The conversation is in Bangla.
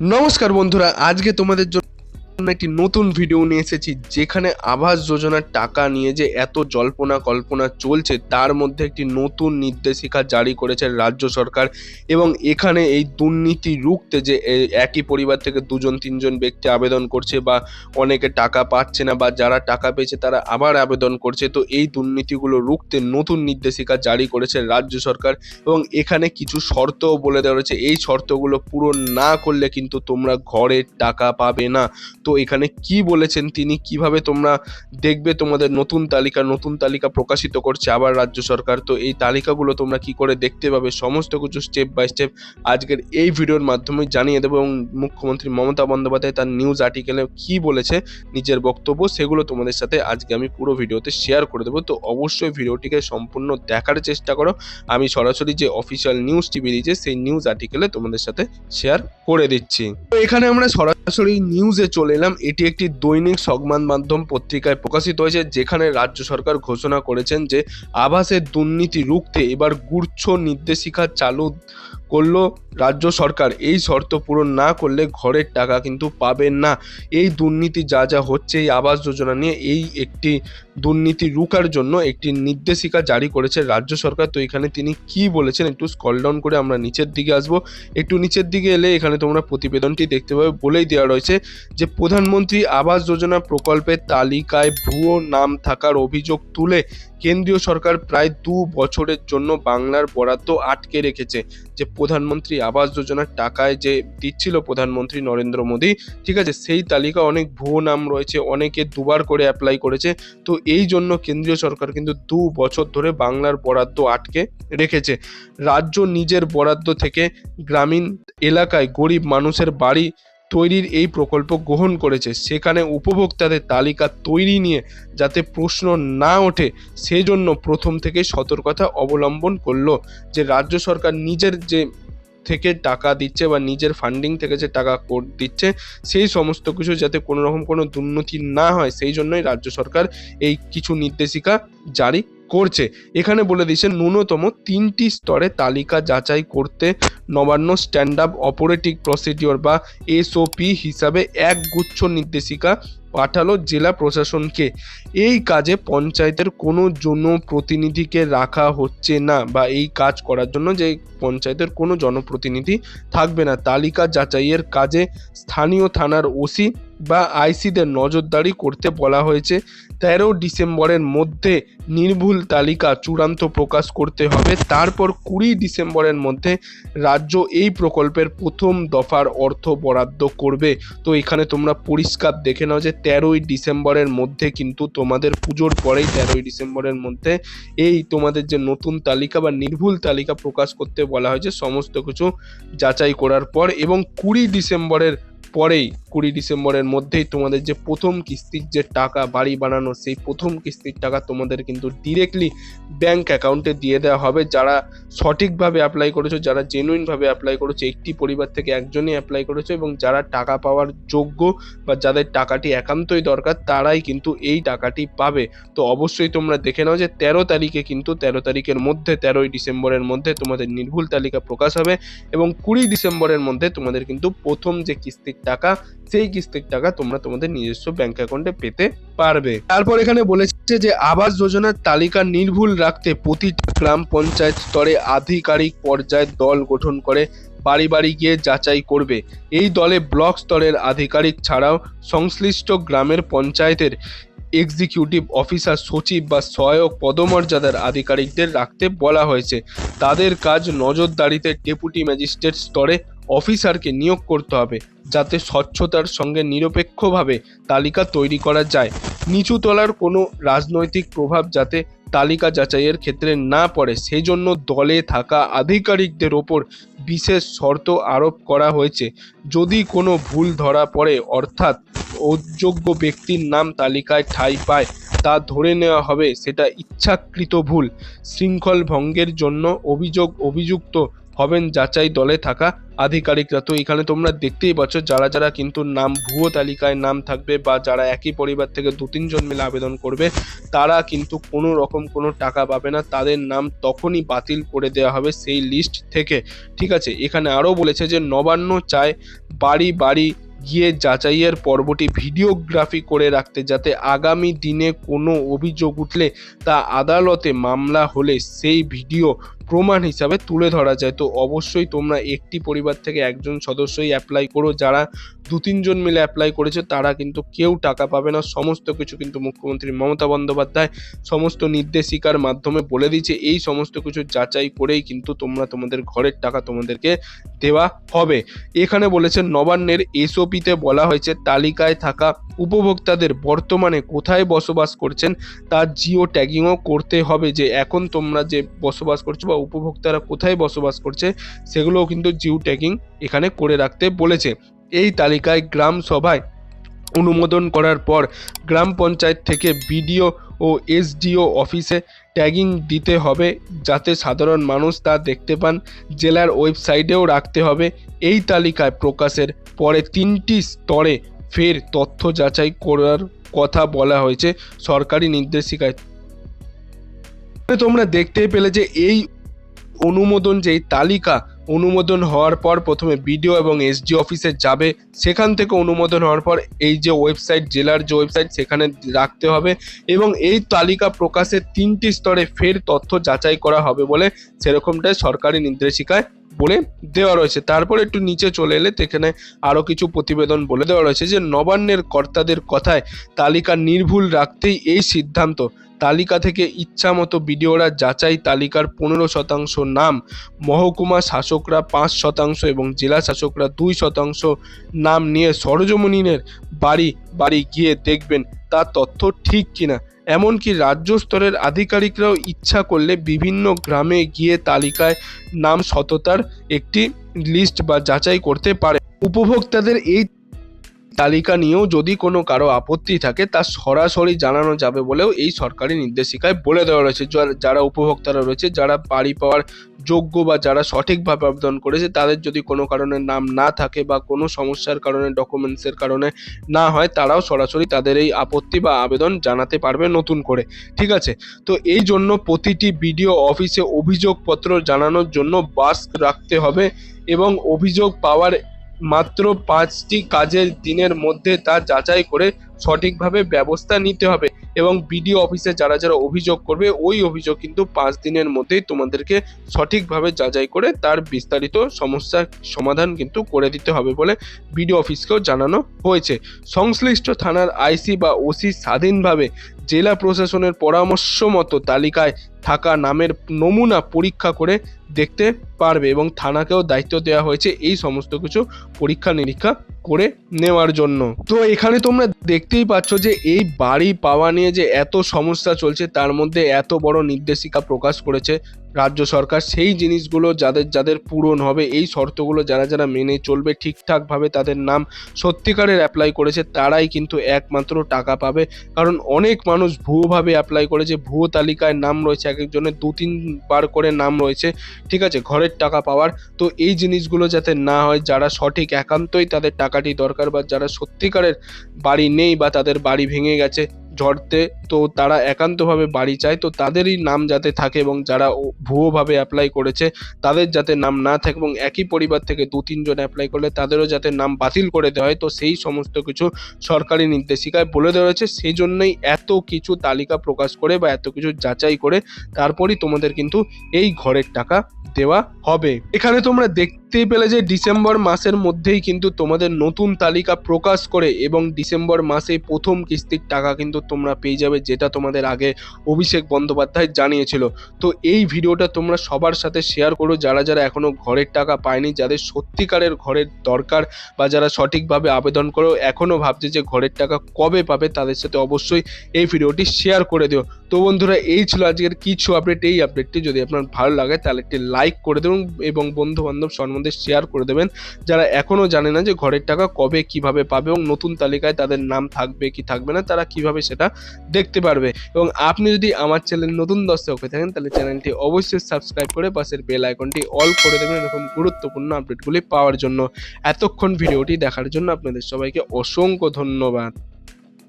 নমস্কার বন্ধুরা আজকে তোমাদের জন্য একটি নতুন ভিডিও নিয়ে এসেছি, যেখানে আবাস যোজনার টাকা নিয়ে যে এত জল্পনা কল্পনা চলছে, তার মধ্যে একটি নতুন নির্দেশিকা জারি করেছে রাজ্য সরকার এবং এখানে এই দুর্নীতি রুখতে যে একই পরিবার থেকে দুজন, তিনজন ব্যক্তি আবেদন করছে বা অনেকে টাকা পাচ্ছে না বা যারা টাকা পেয়েছে তারা আবার আবেদন করছে, তো এই দুর্নীতিগুলো রুখতে নতুন নির্দেশিকা জারি করেছে রাজ্য সরকার এবং এখানে কিছু শর্তও বলে দেওয়া রয়েছে, এই শর্তগুলো পূরণ না করলে কিন্তু তোমরা ঘরের টাকা পাবে না। তো এখানে কি বলেছেন তিনি? কীভাবে তোমরা দেখবে তোমাদের নতুন তালিকা নতুন তালিকা প্রকাশিত করছে আবার রাজ্য সরকার? তো এই তালিকাগুলো তোমরা কি করে দেখতে পাবে? সমস্ত কিছু স্টেপ বাই স্টেপ আজকের এই ভিডিওর মাধ্যমে জানিয়ে দেবো এবং মুখ্যমন্ত্রী মমতা বন্দ্যোপাধ্যায় তার নিউজ আর্টিকেলে কি বলেছে, নিজের বক্তব্য সেগুলো তোমাদের সাথে আজকে আমি পুরো ভিডিওতে শেয়ার করে দেবো। তো অবশ্যই ভিডিওটিকে সম্পূর্ণ দেখার চেষ্টা করো। আমি সরাসরি যে অফিসিয়াল নিউজটি বেরিয়েছে সেই নিউজ আর্টিকেলে তোমাদের সাথে শেয়ার করে দিচ্ছি। তো এখানে আমরা সরাসরি নিউজে চলে এলাম এটি একটি দৈনিক সংবাদ মাধ্যম পত্রিকায় প্রকাশিত হয়েছে, যেখানে রাজ্য সরকার ঘোষণা করেছেন যে আবাসের দুর্নীতি রুখতে এবার গুচ্ছ নির্দেশিকা চালু করল রাজ্য সরকার। এই শর্ত পূরণ না করলে ঘরের টাকা কিন্তু পাবেন না। এই দুর্নীতি যা যা হচ্ছে এই আবাস যোজনা নিয়ে এই একটি দুর্নীতি রুকার জন্য একটি নির্দেশিকা জারি করেছে রাজ্য সরকার। তো এখানে তিনি কি বলেছেন একটু স্কল ডাউন করে আমরা নিচের দিকে আসব। একটু নিচের দিকে এলে এখানে তোমরা প্রতিবেদনটি দেখতে পাবে। বলেই দেওয়া রয়েছে যে, প্রধানমন্ত্রী আবাস যোজনা প্রকল্পের তালিকায় ভুয়ো নাম থাকার অভিযোগ তুলে কেন্দ্রীয় সরকার প্রায় দু বছরের জন্য বাংলার বরাদ্দ আটকে রেখেছে। যে প্রধানমন্ত্রী আবাস যোজনার টাকায় যে দিচ্ছিল প্রধানমন্ত্রী নরেন্দ্র মোদী, ঠিক আছে, সেই তালিকা অনেক ভুয়ো নাম রয়েছে, অনেকে দুবার করে অ্যাপ্লাই করেছে। তো এই জন্য কেন্দ্রীয় সরকার কিন্তু দু বছর ধরে বাংলার বরাদ্দ আটকে রেখেছে। রাজ্য নিজের বরাদ্দ থেকে গ্রামীণ এলাকায় গরিব মানুষের বাড়ি তৈরির এই প্রকল্প গ্রহণ করেছে। সেখানে উপভোক্তাদের তালিকা তৈরি নিয়ে যাতে প্রশ্ন না ওঠে, সেজন্য প্রথম থেকে সতর্কতা অবলম্বন করল যে রাজ্য সরকার নিজের যে থেকে টাকা দিচ্ছে বা নিজের ফান্ডিং থেকে যে টাকা দিচ্ছে, সেই সমস্ত কিছু যাতে কোনো রকম কোনো দুর্নীতি না হয়, সেই জন্যই রাজ্য সরকার এই কিছু নির্দেশিকা জারি করছে। এখানে বলে দিয়েছে, ন্যূনতম তিনটি স্তরে তালিকা যাচাই করতে Nabanna standard operating procedure বা এসওপি হিসাবে এক গুচ্ছ নির্দেশিকা পাঠালো জেলা প্রশাসনকে। এই কাজে পঞ্চায়েতের কোনো জনপ্রতিনিধিকে রাখা হচ্ছে না বা এই কাজ করার জন্য যে পঞ্চায়েতের কোনো জনপ্রতিনিধি থাকবে না, তালিকা যাচাইয়ের কাজে স্থানীয় থানার ওসি বা আইসিদের নজরদারি করতে বলা হয়েছে। তেরো ডিসেম্বরের মধ্যে নির্ভুল তালিকা চূড়ান্ত প্রকাশ করতে হবে। তারপর কুড়ি ডিসেম্বরের মধ্যে রাজ্য এই প্রকল্পের প্রথম দফার অর্থ বরাদ্দ করবে। তো এখানে তোমরা পরিষ্কার দেখে নাও যে তেরোই ডিসেম্বরের মধ্যে কিন্তু তোমাদের পুজোর পরেই তেরোই ডিসেম্বরের মধ্যে এই তোমাদের যে নতুন তালিকা বা নির্ভুল তালিকা প্রকাশ করতে বলা হয়েছে সমস্ত কিছু যাচাই করার পর এবং কুড়ি ডিসেম্বরের পরেই কুড়ি ডিসেম্বরের মধ্যেই তোমাদের যে প্রথম কিস্তির যে টাকা, বাড়ি বানানো, সেই প্রথম কিস্তির টাকা তোমাদের কিন্তু ডিরেক্টলি ব্যাংক অ্যাকাউন্টে দিয়ে দেওয়া হবে। যারা সঠিকভাবে অ্যাপ্লাই করেছ, যারা জেনুইনভাবে অ্যাপ্লাই করেছ, একটি পরিবার থেকে একজনই অ্যাপ্লাই করেছ এবং যারা টাকা পাওয়ার যোগ্য বা যাদের টাকাটি একান্তই দরকার, তারাই কিন্তু এই টাকাটি পাবে। তো অবশ্যই তোমরা দেখে নাও যে তেরো তারিখে কিন্তু, তেরো তারিখের মধ্যে, তেরোই ডিসেম্বরের মধ্যে তোমাদের নির্ভুল তালিকা প্রকাশ হবে এবং কুড়ি ডিসেম্বরের মধ্যে তোমাদের কিন্তু প্রথম যে কিস্তির টাকা, সেই কিস্তির টাকা তোমরা তোমাদের নিজস্ব ব্যাংক অ্যাকাউন্টে পেতে পারবে। তারপর এখানে বলেছে যে, আবাস যোজনার তালিকা নির্ভুল রাখতে প্রতিটি গ্রাম পঞ্চায়েত স্তরে আধিকারিক পর্যায়ের দল গঠন করে বাড়ি বাড়ি গিয়ে যাচাই করবে। এই দলে ব্লক স্তরের আধিকারিক ছাড়াও সংশ্লিষ্ট গ্রামের পঞ্চায়েতের এক্সিকিউটিভ অফিসার সচিব বা সহায়ক পদমর্যাদার আধিকারিকদের রাখতে বলা হয়েছে। তাদের কাজ নজরদারিতে ডেপুটি ম্যাজিস্ট্রেট স্তরে অফিসারকে নিয়োগ করতে হবে, যাতে স্বচ্ছতার সঙ্গে নিরপেক্ষভাবে তালিকা তৈরি করা যায়। নিচু তলার কোনো রাজনৈতিক প্রভাব যাতে তালিকা যাচাইয়ের ক্ষেত্রে না পড়ে সেই জন্য দলে থাকা আধিকারিকদের ওপর বিশেষ শর্ত আরোপ করা হয়েছে। যদি কোনো ভুল ধরা পড়ে, অর্থাৎ অযোগ্য ব্যক্তির নাম তালিকায় ঠাঁই পায়, তা ধরে নেওয়া হবে, সেটা ইচ্ছাকৃত ভুল। শৃঙ্খল ভঙ্গের জন্য অভিযোগ অভিযুক্ত হবেন যাচাই দলে থাকা আধিকারিকরা। তো এখানে তোমরা দেখতেই পাচ্ছ, যারা যারা কিন্তু নাম, ভুয়ো তালিকায় নাম থাকবে বা যারা একই পরিবার থেকে দু তিনজন মিলে আবেদন করবে, তারা কিন্তু কোনো রকম কোনো টাকা পাবে না। তাদের নাম তখনই বাতিল করে দেওয়া হবে সেই লিস্ট থেকে। ঠিক আছে? এখানে আরও বলেছে যে, নবান্ন চায় বাড়ি বাড়ি গিয়ে যাচাইয়ের পর্বটি ভিডিওগ্রাফি করে রাখতে যাতে আগামী দিনে কোনো অভিযোগ উঠলে তা আদালতে মামলা হলে সেই ভিডিও প্রমাণ হিসাবে তুলে ধরা যায়। তো অবশ্যই তোমরা একটি পরিবার থেকে একজন সদস্যই অ্যাপ্লাই করো। যারা দু তিনজন মিলে অ্যাপ্লাই করেছে, তারা কিন্তু কেউ টাকা পাবে না। সমস্ত কিছু কিন্তু মুখ্যমন্ত্রী মমতা বন্দ্যোপাধ্যায় সমস্ত নির্দেশিকার মাধ্যমে বলে দিয়েছে। এই সমস্ত কিছু যাচাই করেই কিন্তু তোমরা তোমাদের ঘরের টাকা তোমাদেরকে দেওয়া হবে। এখানে বলেছে, নবান্নের এসওপিতে বলা হয়েছে, তালিকায় থাকা উপভোক্তাদের বর্তমানে কোথায় বসবাস করছেন, তার জিও ট্যাগিংও করতে হবে যে এখন তোমরা যে বসবাস করছ বা উপভোক্তারা কোথায় বসবাস করছে সেগুলোও কিন্তু জিও ট্যাগিং এখানে করে রাখতে বলেছে। এই তালিকায় গ্রাম সভায় অনুমোদন করার পর গ্রাম পঞ্চায়েত থেকে বিডিও ও এসডিও অফিসে ট্যাগিং দিতে হবে যাতে সাধারণ মানুষ তা দেখতে পান। জেলার ওয়েবসাইটেও রাখতে হবে। এই তালিকায় প্রকাশের পরে তিনটি স্তরে ফের তথ্য যাচাই করার কথা বলা হয়েছে সরকারি নির্দেশিকায়। তোমরা দেখতেই পেলে যে এই অনুমোদন যেই তালিকা অনুমোদন হওয়ার পর প্রথমে বিডিও এবং এসডি অফিসে যাবে, সেখান থেকে অনুমোদন হওয়ার পর এই যে ওয়েবসাইট, জেলার যে ওয়েবসাইট, সেখানে রাখতে হবে এবং এই তালিকা প্রকাশের তিনটি স্তরে ফের তথ্য যাচাই করা হবে বলে সেরকমটাই সরকারি নির্দেশিকায় বলে দেওয়া রয়েছে। তারপর একটু নিচে চলে এলে সেখানে আরও কিছু প্রতিবেদন বলে দেওয়া রয়েছে যে নবান্নের কর্তাদের কথায় তালিকা নির্ভুল রাখতেই এই সিদ্ধান্ত তালিকা থেকে ইচ্ছামতো বিডিওরা যাচাই তালিকার পনেরো শতাংশ নাম, মহকুমা শাসকরা পাঁচ শতাংশ এবং জেলা শাসকরা দুই শতাংশ নাম নিয়ে সরজমিনের বাড়ি বাড়ি গিয়ে দেখবেন তার তথ্য ঠিক কিনা। এমনকি রাজ্য স্তরের আধিকারিকরাও ইচ্ছা করলে বিভিন্ন গ্রামে গিয়ে তালিকায় নাম সততার একটি লিস্ট বা যাচাই করতে পারে। উপভোক্তাদের এই তালিকা নিয়েও যদি কোনো কারও আপত্তি থাকে, তা সরাসরি জানানো যাবে বলেও এই সরকারি নির্দেশিকায় বলে দেওয়া রয়েছে। যারা- উপভোক্তারা রয়েছে, যারা বাড়ি পাওয়ার যোগ্য বা যারা সঠিকভাবে আবেদন করেছে, তাদের যদি কোনো কারণে নাম না থাকে বা কোনো সমস্যার কারণে ডকুমেন্টসের কারণে না হয়, তারাও সরাসরি তাদের এই আপত্তি বা আবেদন জানাতে পারবে নতুন করে। ঠিক আছে? তো এই জন্য প্রতিটি বিডিও অফিসে অভিযোগপত্র জানানোর জন্য বাস রাখতে হবে এবং অভিযোগ পাওয়ার মাত্র পাঁচটি কাজের দিনের মধ্যে তা যাচাই করে সঠিকভাবে ব্যবস্থা নিতে হবে এবং বিডিও অফিসে যারা যারা অভিযোগ করবে, ওই অভিযোগ কিন্তু পাঁচ দিনের মধ্যেই তোমাদেরকে সঠিকভাবে যাচাই করে তার বিস্তারিত সমস্যার সমাধান কিন্তু করে দিতে হবে বলে বিডিও অফিসকেও জানানো হয়েছে। সংশ্লিষ্ট থানার আইসি বা ওসি স্বাধীনভাবে জেলা প্রশাসনের পরামর্শ মতো তালিকায় থাকা নামের নমুনা পরীক্ষা করে দেখতে পারবে এবং থানাকেও দায়িত্ব দেওয়া হয়েছে। এই সমস্ত কিছু পরীক্ষা নিরীক্ষা করে নেওয়ার জন্য। তো এখানে তোমরা দেখতেই পাচ্ছ যে এই বাড়ি পাওয়া নিয়ে যে এত সমস্যা চলছে, তার মধ্যে এত বড় নির্দেশিকা প্রকাশ করেছে রাজ্য সরকার সেই জিনিসগুলো যাদের যাদের পূরণ হবে, এই শর্তগুলো যারা যারা মেনে চলবে, ঠিকঠাকভাবে তাদের নাম সত্যিকারের অ্যাপ্লাই করেছে, তারাই কিন্তু একমাত্র টাকা পাবে। কারণ অনেক মানুষ ভুয়োভাবে অ্যাপ্লাই করেছে, ভুয়ো তালিকায় নাম রয়েছে, এক একজনের দু তিনবার করে নাম রয়েছে, ঠিক আছে, ঘরের টাকা পাওয়ার। তো এই জিনিসগুলো যাতে না হয়, যারা সঠিক একান্তই তাদের টাকাটি দরকার বা যারা সত্যিকারের বাড়ি নেই বা তাদের বাড়ি ভেঙে গেছে ঝড়তে তো তারা একান্তভাবে বাড়ি চায়, তো তাদেরই নাম যাতে থাকে এবং যারা ভুয়োভাবে অ্যাপ্লাই করেছে, তাদের যাতে নাম না থাকে এবং একই পরিবার থেকে দু, তিনজন অ্যাপ্লাই করলে তাদেরও যাতে নাম বাতিল করে দেওয়া হয়, তো সেই সমস্ত কিছু সরকারি নির্দেশিকায় বলে দেওয়া হয়েছে। সেই জন্যই এত কিছু তালিকা প্রকাশ করে বা এত কিছু যাচাই করে তারপরই তোমাদের কিন্তু এই ঘরের টাকা দেওয়া হবে। এখানে তোমরা দেখতেই পেলে যে ডিসেম্বর মাসের মধ্যেই কিন্তু তোমাদের নতুন তালিকা প্রকাশ করে এবং ডিসেম্বর মাসে প্রথম কিস্তির টাকা কিন্তু তোমরা পেয়ে যাবে যেটা তোমাদের আগে অভিষেক বন্দ্যোপাধ্যায় জানিয়েছিল। তো এই ভিডিওটা তোমরা সবার সাথে শেয়ার করো, যারা যারা এখনও ঘরের টাকা পায়নি, যাদের সত্যিকারের ঘরের দরকার বা যারা সঠিকভাবে আবেদন করো এখনও ভাবছে যে ঘরের টাকা কবে পাবে, তাদের সাথে অবশ্যই এই ভিডিওটি শেয়ার করে দিও। তো বন্ধুরা, এই ছিল আজকের কিছু আপডেট এই আপডেটটি যদি আপনার ভালো লাগে, তাহলে একটি লাইক করে দেবেন এবং বন্ধু বান্ধব সম্বন্ধে শেয়ার করে দেবেন। যারা এখনও জানে না যে ঘরের টাকা কবে কীভাবে পাবে এবং নতুন তালিকায় তাদের নাম থাকবে কি থাকবে না, তারা কীভাবে সেটা দেখতে পারবে। এবং আপনি যদি আমার চ্যানেল নতুন দর্শক হয়ে থাকেন, তাহলে চ্যানেলটি অবশ্যই সাবস্ক্রাইব করে পাশের বেল আইকনটি অল করে দেবেন এরকম গুরুত্বপূর্ণ আপডেটগুলি পাওয়ার জন্য। এতক্ষণ ভিডিওটি দেখার জন্য আপনাদের সবাইকে অসংখ্য ধন্যবাদ।